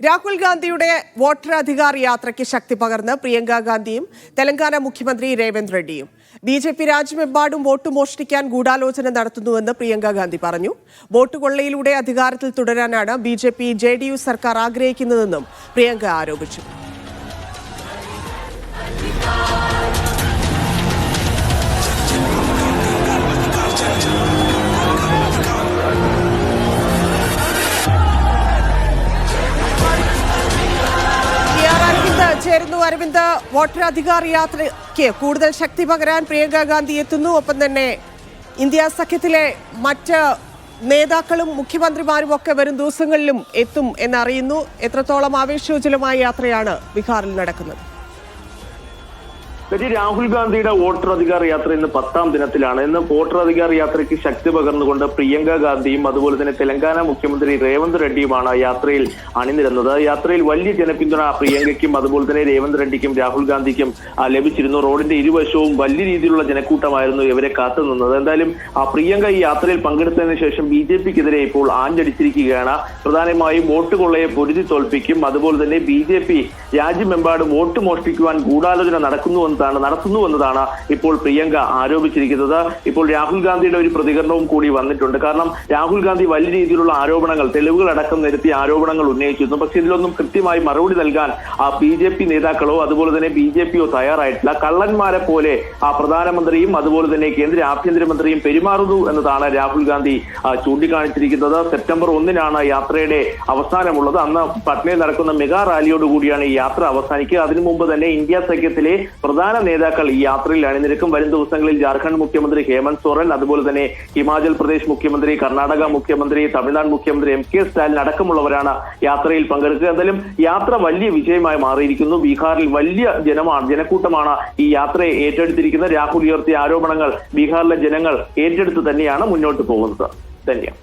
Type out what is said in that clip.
രാഹുൽ ഗാന്ധിയുടെ വോട്ടറാധികാർ യാത്രയ്ക്ക് ശക്തി പകർന്ന് പ്രിയങ്ക ഗാന്ധിയും തെലങ്കാന മുഖ്യമന്ത്രി രേവന്ത് റെഡ്ഡിയും. ബി ജെ പി രാജ്യമെമ്പാടും വോട്ട് മോഷ്ടിക്കാൻ ഗൂഢാലോചന നടത്തുന്നുവെന്ന് പ്രിയങ്ക ഗാന്ധി പറഞ്ഞു. വോട്ട് കൊള്ളയിലൂടെ അധികാരത്തിൽ തുടരാനാണ് B J P J D U സർക്കാർ ആഗ്രഹിക്കുന്നതെന്നും പ്രിയങ്ക ആരോപിച്ചു. ചേരുന്നു അരവിന്ദ്. വോട്ടറാധികാർ യാത്രയ്ക്ക് കൂടുതൽ ശക്തി പകരാൻ പ്രിയങ്ക ഗാന്ധി എത്തുന്നു. ഒപ്പം തന്നെ ഇന്ത്യ സഖ്യത്തിലെ മറ്റ് നേതാക്കളും മുഖ്യമന്ത്രിമാരും ഒക്കെ വരും ദിവസങ്ങളിലും എത്തും എന്നറിയുന്നു. എത്രത്തോളം ആവേശോജ്വലമായ യാത്രയാണ് ബീഹാറിൽ നടക്കുന്നത്. ശരി രാഹുൽ ഗാന്ധിയുടെ വോട്ടർ അധികാർ യാത്ര ഇന്ന് പത്താം ദിനത്തിലാണ്. ഇന്ന് വോട്ടർ അധികാർ യാത്രയ്ക്ക് ശക്തി പകർന്നുകൊണ്ട് പ്രിയങ്ക ഗാന്ധിയും അതുപോലെ തന്നെ തെലങ്കാന മുഖ്യമന്ത്രി രേവന്ത് റെഡ്ഡിയുമാണ് യാത്രയിൽ അണിനിരുന്നത്. യാത്രയിൽ വലിയ ജനപിന്തുണ പ്രിയങ്കയ്ക്കും അതുപോലെ തന്നെ രേവന്ത് റെഡ്ഡിക്കും രാഹുൽ ഗാന്ധിക്കും ലഭിച്ചിരുന്നു. റോഡിന്റെ ഇരുവശവും വലിയ രീതിയിലുള്ള ജനക്കൂട്ടമായിരുന്നു ഇവരെ കാത്തുനിന്നത് എന്തായാലും ആ പ്രിയങ്ക ഈ യാത്രയിൽ പങ്കെടുത്തതിന് ശേഷം ബി ജെ പിക്കെതിരെ ഇപ്പോൾ ആഞ്ഞടിച്ചിരിക്കുകയാണ്. പ്രധാനമായും വോട്ട് കൊള്ളയെ പൊരുതി തോൽപ്പിക്കും. അതുപോലെ തന്നെ ബി ജെ പി രാജ്യമെമ്പാടും വോട്ട് മോഷ്ടിക്കുവാൻ ഗൂഢാലോചന നടക്കുന്നുവെന്നതാണ് നടത്തുന്നു എന്നതാണ് ഇപ്പോൾ പ്രിയങ്ക ആരോപിച്ചിരിക്കുന്നത്. ഇപ്പോൾ രാഹുൽ ഗാന്ധിയുടെ ഒരു പ്രതികരണവും കൂടി വന്നിട്ടുണ്ട്. കാരണം രാഹുൽ ഗാന്ധി വലിയ രീതിയിലുള്ള ആരോപണങ്ങൾ തെളിവുകൾ അടക്കം നിരത്തി ആരോപണങ്ങൾ ഉന്നയിച്ചിരുന്നു. പക്ഷെ ഇതിലൊന്നും കൃത്യമായി മറുപടി നൽകാൻ ആ ബി ജെ പി നേതാക്കളോ അതുപോലെ തന്നെ ബി ജെ പിയോ തയ്യാറായിട്ടില്ല. കള്ളന്മാരെ പോലെ ആ പ്രധാനമന്ത്രിയും അതുപോലെ തന്നെ കേന്ദ്ര ആഭ്യന്തരമന്ത്രിയും പെരുമാറുന്നു എന്നതാണ് രാഹുൽ ഗാന്ധി ചൂണ്ടിക്കാണിച്ചിരിക്കുന്നത്. സെപ്റ്റംബർ ഒന്നിനാണ് യാത്രയുടെ അവസാനമുള്ളത്. അന്ന് പട്നയിൽ നടക്കുന്ന മെഗാ റാലിയോടുകൂടിയാണ് ഈ യാത്ര അവസാനിക്കുക. അതിനു മുമ്പ് തന്നെ ഇന്ത്യ സഖ്യത്തിലെ പ്രധാന നേതാക്കൾ ഈ യാത്രയിൽ അണിനിരക്കും വരും ദിവസങ്ങളിൽ ജാർഖണ്ഡ് മുഖ്യമന്ത്രി ഹേമന്ത് സോറൻ അതുപോലെ തന്നെ ഹിമാചൽ പ്രദേശ് മുഖ്യമന്ത്രി കർണാടക മുഖ്യമന്ത്രി തമിഴ്നാട് മുഖ്യമന്ത്രി എം കെ സ്റ്റാലിൻ അടക്കമുള്ളവരാണ് യാത്രയിൽ പങ്കെടുക്കുക. എന്തായാലും യാത്ര വലിയ വിജയമായി മാറിയിരിക്കുന്നു. ബീഹാറിൽ വലിയ ജനമാണ് ജനക്കൂട്ടമാണ് ഈ യാത്രയെ ഏറ്റെടുത്തിരിക്കുന്നത്. രാഹുൽ ഉയർത്തിയ ആരോപണങ്ങൾ ബീഹാറിലെ ജനങ്ങൾ ഏറ്റെടുത്ത് തന്നെയാണ് മുന്നോട്ട് പോകുന്നത്. ധന്യം